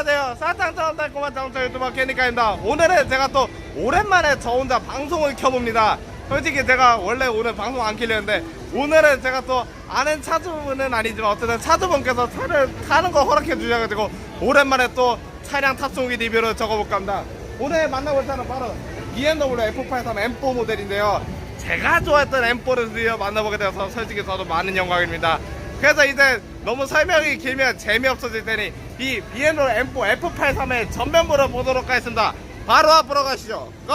안녕하세요. 달콤한 자동차 유튜버 케니카입니다. 오늘은 제가 또 오랜만에 저 혼자 방송을 켜봅니다. 솔직히 제가 원래 오늘 방송 안 켜려는데 오늘은 제가 또 아는 차주분은 아니지만 어쨌든 차주분께서 차를 타는 거 허락해 주셔가지고 오랜만에 또 차량 탑승기 리뷰를 적어볼까 합니다. 오늘 만나볼 차는 바로 BMW F83 M4 모델인데요. 제가 좋아했던 M4를 드디어 만나보게 되어서 솔직히 저도 많은 영광입니다. 그래서 이제 너무 설명이 길면 재미없어질 테니 이 BMW M4 F83의 전면부를 보도록 하겠습니다. 바로 앞으로 가시죠. 고!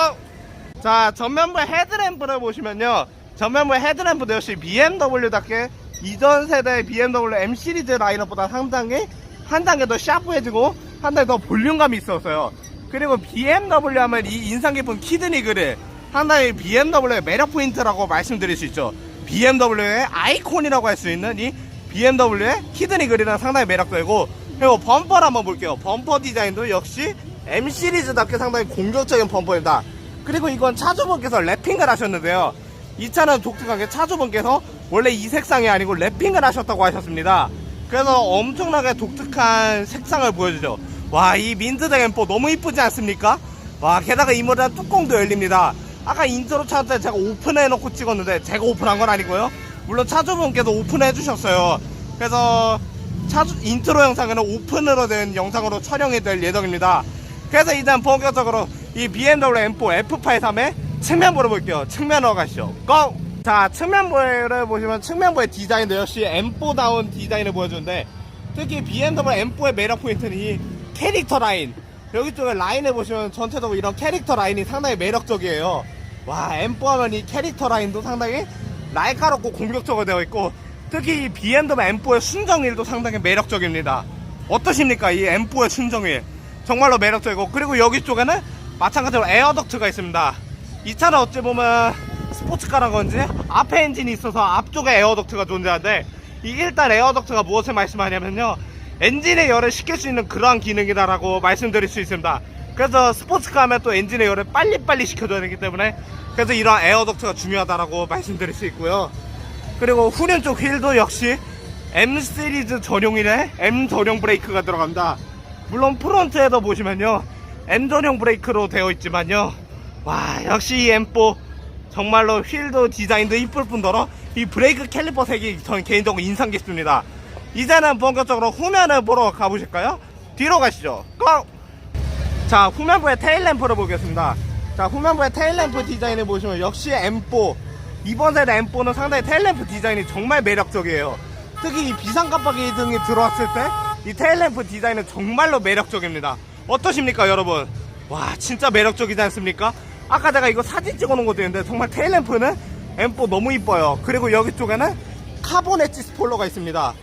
자, 전면부 헤드램프를 보시면요. 전면부 헤드램프도 역시 BMW답게 이전 세대 BMW M 시리즈 라인업보다 상당히 한 단계 더 샤프해지고 한 단계 더 볼륨감이 있었어요. 그리고 BMW 하면 이 인상 깊은 키드니 그릴 상당히 BMW의 매력 포인트라고 말씀드릴 수 있죠. BMW의 아이콘이라고 할 수 있는 이 BMW의 히드니 그릴은 상당히 매력적이고 그리고 범퍼를 한번 볼게요. 범퍼 디자인도 역시 M 시리즈답게 상당히 공격적인 범퍼입니다. 그리고 이건 차주분께서 랩핑을 하셨는데요. 이 차는 독특하게 차주분께서 원래 이 색상이 아니고 랩핑을 하셨다고 하셨습니다. 그래서 엄청나게 독특한 색상을 보여주죠. 와, 이 민트색 M4 너무 이쁘지 않습니까? 와, 게다가 이 모델은 뚜껑도 열립니다. 아까 인트로 차때 제가 오픈해놓고 찍었는데 제가 오픈한 건 아니고요. 물론 차주분께서 오픈해 주셨어요. 그래서 차주 인트로 영상에는 오픈으로 된 영상으로 촬영이 될 예정입니다. 그래서 일단 본격적으로 이 BMW M4 F83의 측면부를 볼게요. 측면으로 가시죠. 고! 자, 측면부를 보시면 측면부의 디자인도 역시 M4다운 디자인을 보여주는데 특히 BMW M4의 매력 포인트는 이 캐릭터 라인. 여기 쪽에 라인을 보시면 전체적으로 이런 캐릭터 라인이 상당히 매력적이에요. 와, M4 하면 이 캐릭터 라인도 상당히 날카롭고 공격적으로 되어 있고 특히 이 BMW M4의 순정일도 상당히 매력적입니다. 어떠십니까? 이 M4의 순정일. 정말로 매력적이고 그리고 여기 쪽에는 마찬가지로 에어덕트가 있습니다. 이 차는 어찌 보면 스포츠카란 건지 앞에 엔진이 있어서 앞쪽에 에어덕트가 존재하는데 이 일단 에어덕트가 무엇을 말씀하냐면요. 엔진의 열을 식힐 수 있는 그러한 기능이다라고 말씀드릴 수 있습니다. 그래서 스포츠카 하면 또 엔진의 열을 빨리빨리 식혀줘야 되기 때문에 그래서 이러한 에어 덕트가 중요하다라고 말씀드릴 수 있고요. 그리고 후륜 쪽 휠도 역시 M 시리즈 전용이래 M 전용 브레이크가 들어간다. 물론 프론트에도 보시면요 M 전용 브레이크로 되어 있지만요 와 역시 이 M4 정말로 휠도 디자인도 이쁠 뿐더러 이 브레이크 캘리퍼 색이 저는 개인적으로 인상 깊습니다. 이제는 본격적으로 후면을 보러 가보실까요? 뒤로 가시죠. 고! 자 후면부의 테일램프를 보겠습니다. 자 후면부의 테일램프 디자인을 보시면 역시 M4. 이번 세대 M4는 상당히 테일램프 디자인이 정말 매력적이에요. 특히 이 비상 깜빡이 등이 들어왔을 때 이 테일램프 디자인은 정말로 매력적입니다. 어떠십니까 여러분? 와 진짜 매력적이지 않습니까? 아까 제가 이거 사진 찍어 놓은 것도 있는데 정말 테일램프는 M4 너무 이뻐요. 그리고 여기 쪽에는 카본 엣지 스포일러가 있습니다.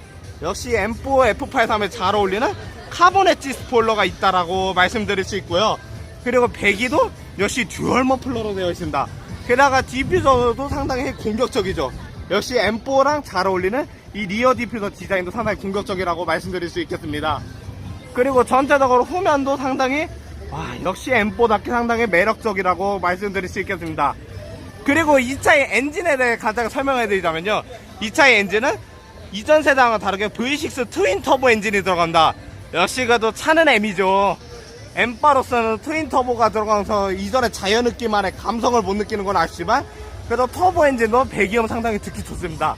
역시 M4 F83에 잘 어울리는 카본 엣지 스포일러가 있다라고 말씀드릴 수 있고요. 그리고 배기도 역시 듀얼 머플러로 되어 있습니다. 게다가 디퓨저도 상당히 공격적이죠. 역시 M4랑 잘 어울리는 이 리어 디퓨저 디자인도 상당히 공격적이라고 말씀드릴 수 있겠습니다. 그리고 전체적으로 후면도 상당히 와 역시 M4답게 상당히 매력적이라고 말씀드릴 수 있겠습니다. 그리고 이 차의 엔진에 대해 가장 설명해 드리자면요. 이 차의 엔진은 이전 세대와는 다르게 V6 트윈 터보 엔진이 들어간다. 역시 그래도 차는 M이죠. M바로서는 트윈 터보가 들어가면서 이전에 자연 느낌만의 감성을 못 느끼는 건 아시지만 그래도 터보 엔진도 배기음 상당히 듣기 좋습니다.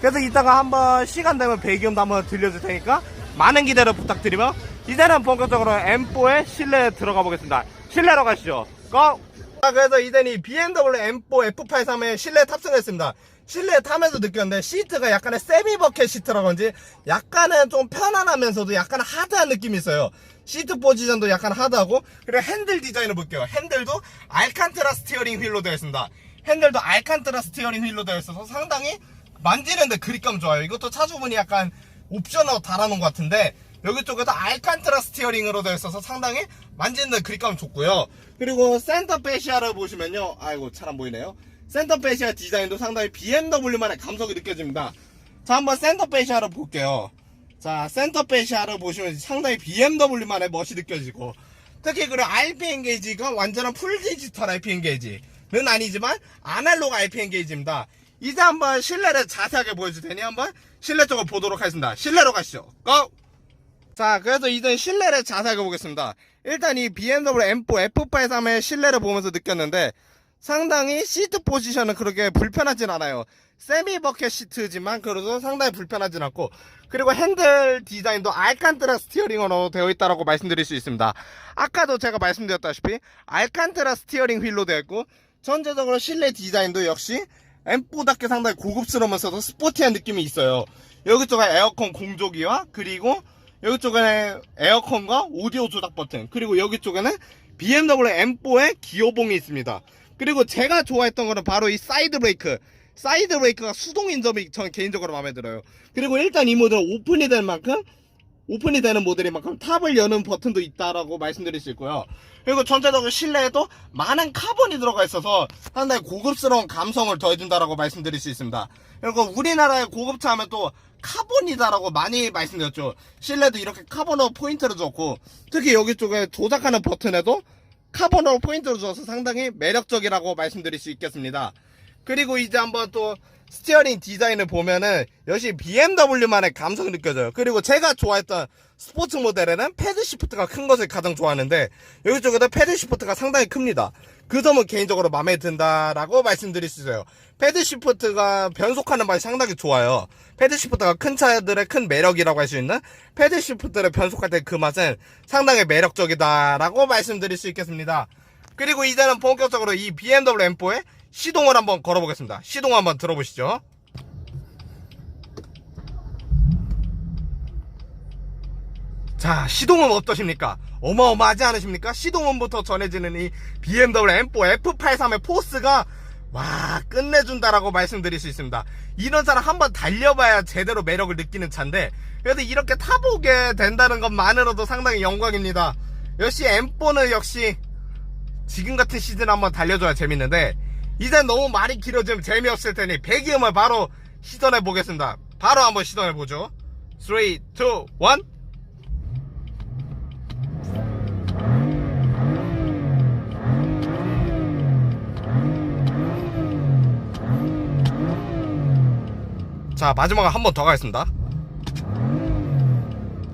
그래서 이따가 한번 시간 되면 배기음도 한번 들려줄 테니까 많은 기대를 부탁드리며 이제는 본격적으로 M4의 실내에 들어가 보겠습니다. 실내로 가시죠. 고! 자, 그래서 이제는 이 BMW M4 F83에 실내 탑승했습니다. 실내 타면서 느꼈는데 시트가 약간의 세미 버켓 시트라든지 약간은 좀 편안하면서도 약간 하드한 느낌이 있어요. 시트 포지션도 약간 하드하고 그리고 핸들 디자인을 볼게요. 핸들도 알칸트라 스티어링 휠로 되어 있습니다. 핸들도 알칸트라 스티어링 휠로 되어 있어서 상당히 만지는데 그립감 좋아요. 이것도 차주분이 약간 옵션으로 달아놓은 것 같은데 여기 쪽에도 알칸트라 스티어링으로 되어 있어서 상당히 만지는데 그립감 좋고요. 그리고 센터 페시아를 보시면요. 아이고 잘 안 보이네요. 센터 페시아 디자인도 상당히 BMW만의 감성이 느껴집니다. 자 한번 센터 페시아를 볼게요. 자 센터 페시아를 보시면 상당히 BMW만의 멋이 느껴지고 특히 그리고 RPM 게이지가 완전한 풀 디지털 RPM 게이지는 아니지만 아날로그 RPM 게이지입니다. 이제 한번 실내를 자세하게 보여줄 테니 한번 실내 쪽을 보도록 하겠습니다. 실내로 가시죠. 고! 자, 그래서 이제 실내를 자세하게 보겠습니다. 일단 이 BMW M4 F83의 실내를 보면서 느꼈는데 상당히 시트 포지션은 그렇게 불편하진 않아요. 세미 버켓 시트지만 그래도 상당히 불편하진 않고 그리고 핸들 디자인도 알칸트라 스티어링으로 되어 있다고 말씀드릴 수 있습니다. 아까도 제가 말씀드렸다시피 알칸트라 스티어링 휠로 되어 있고 전체적으로 실내 디자인도 역시 M4답게 상당히 고급스러우면서도 스포티한 느낌이 있어요. 여기 쪽에 에어컨 공조기와 그리고 여기 쪽에 에어컨과 오디오 조작 버튼 그리고 여기 쪽에는 BMW M4의 기어봉이 있습니다. 그리고 제가 좋아했던 거는 바로 이 사이드 브레이크. 사이드 브레이크가 수동인 점이 저는 개인적으로 마음에 들어요. 그리고 일단 이 모델은 오픈이 될 만큼 오픈이 되는 모델인 만큼 탑을 여는 버튼도 있다라고 말씀드릴 수 있고요. 그리고 전체적으로 실내에도 많은 카본이 들어가 있어서 상당히 고급스러운 감성을 더해준다라고 말씀드릴 수 있습니다. 그리고 우리나라의 고급차 하면 또 카본이다라고 많이 말씀드렸죠. 실내도 이렇게 카본으로 포인트를 줬고 특히 여기 쪽에 조작하는 버튼에도 카본으로 포인트를 줘서 상당히 매력적이라고 말씀드릴 수 있겠습니다. 그리고 이제 한번 또 스티어링 디자인을 보면은 역시 BMW만의 감성이 느껴져요. 그리고 제가 좋아했던 스포츠 모델에는 패드 시프트가 큰 것을 가장 좋아하는데 여기 쪽에도 패드 시프트가 상당히 큽니다. 그 점은 개인적으로 마음에 든다라고 말씀드릴 수 있어요. 패드 시프트가 변속하는 맛이 상당히 좋아요. 패드 시프트가 큰 차들의 큰 매력이라고 할 수 있는 패드 시프트를 변속할 때 그 맛은 상당히 매력적이다라고 말씀드릴 수 있겠습니다. 그리고 이제는 본격적으로 이 BMW M4의 시동을 한번 걸어보겠습니다. 시동 한번 들어보시죠. 자, 시동은 어떠십니까? 어마어마하지 않으십니까? 시동음부터 전해지는 이 BMW M4 F83의 포스가 와 끝내준다라고 말씀드릴 수 있습니다. 이런 차를 한번 달려봐야 제대로 매력을 느끼는 차인데 그래도 이렇게 타보게 된다는 것만으로도 상당히 영광입니다. 역시 M4는 역시 지금 같은 시즌 한번 달려줘야 재밌는데 이제 너무 말이 길어지면 재미없을 테니 배기음을 바로 시전해 보겠습니다. 바로 한번 시전해 보죠. 3, 2, 1 자 마지막으로 한 번 더 가겠습니다.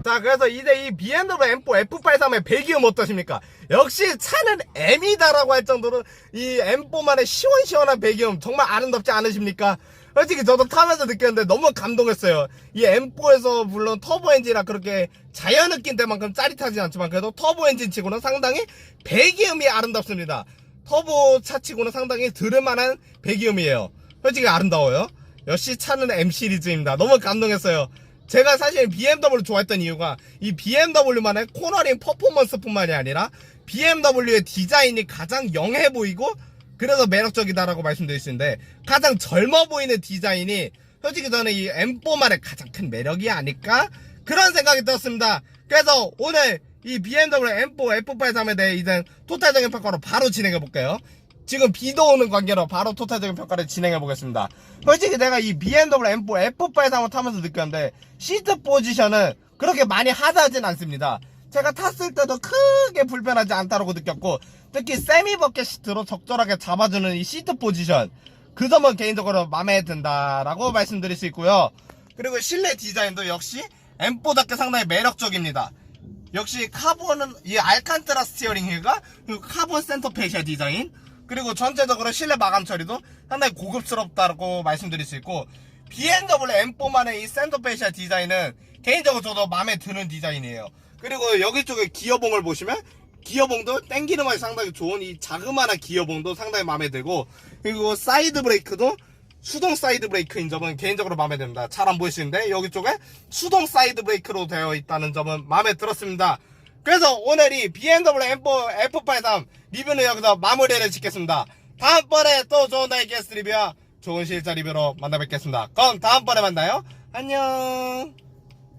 자 그래서 이제 이 BMW M4 F83의 배기음 어떠십니까? 역시 차는 M이다 라고 할 정도로 이 M4만의 시원시원한 배기음 정말 아름답지 않으십니까? 솔직히 저도 타면서 느꼈는데 너무 감동했어요. 이 M4에서 물론 터보 엔진이라 그렇게 자연 느낌 때만큼 짜릿하지 않지만 그래도 터보 엔진 치고는 상당히 배기음이 아름답습니다. 터보 차 치고는 상당히 들을만한 배기음이에요. 솔직히 아름다워요 역시 차는 M 시리즈입니다. 너무 감동했어요. 제가 사실 BMW 좋아했던 이유가 이 BMW만의 코너링 퍼포먼스뿐만이 아니라 BMW의 디자인이 가장 영해 보이고 그래서 매력적이다라고 말씀드릴 수 있는데 가장 젊어 보이는 디자인이 솔직히 저는 이 M4만의 가장 큰 매력이 아닐까 그런 생각이 들었습니다. 그래서 오늘 이 BMW M4 F83에 대해 이제 토탈적인 평가로 바로 진행해 볼게요. 지금 비도 오는 관계로 바로 토탈적인 평가를 진행해 보겠습니다. 솔직히 내가 이 BMW M4 F83을 타면서 느꼈는데 시트 포지션은 그렇게 많이 하드하진 않습니다. 제가 탔을 때도 크게 불편하지 않다고 느꼈고 특히 세미 버켓 시트로 적절하게 잡아주는 이 시트 포지션 그 점은 개인적으로 마음에 든다라고 말씀드릴 수 있고요. 그리고 실내 디자인도 역시 M4답게 상당히 매력적입니다. 역시 카본은 이 알칸트라 스티어링 휠과 카본 센터 페이셜 디자인 그리고 전체적으로 실내 마감 처리도 상당히 고급스럽다고 말씀드릴 수 있고 BMW M4만의 이 센터 페이셜 디자인은 개인적으로 저도 마음에 드는 디자인이에요. 그리고 여기 쪽에 기어봉을 보시면 기어봉도 땡기는 맛이 상당히 좋은 이 자그마한 기어봉도 상당히 마음에 들고 그리고 사이드 브레이크도 수동 사이드 브레이크인 점은 개인적으로 마음에 듭니다. 잘 안 보이시는데 여기 쪽에 수동 사이드 브레이크로 되어 있다는 점은 마음에 들었습니다. 그래서 오늘 이 BMW M4 F83 리뷰는 여기서 마무리를 짓겠습니다. 다음번에 또 좋은 나의 게스트 리뷰와 좋은 실자 리뷰로 만나 뵙겠습니다. 그럼 다음번에 만나요. 안녕.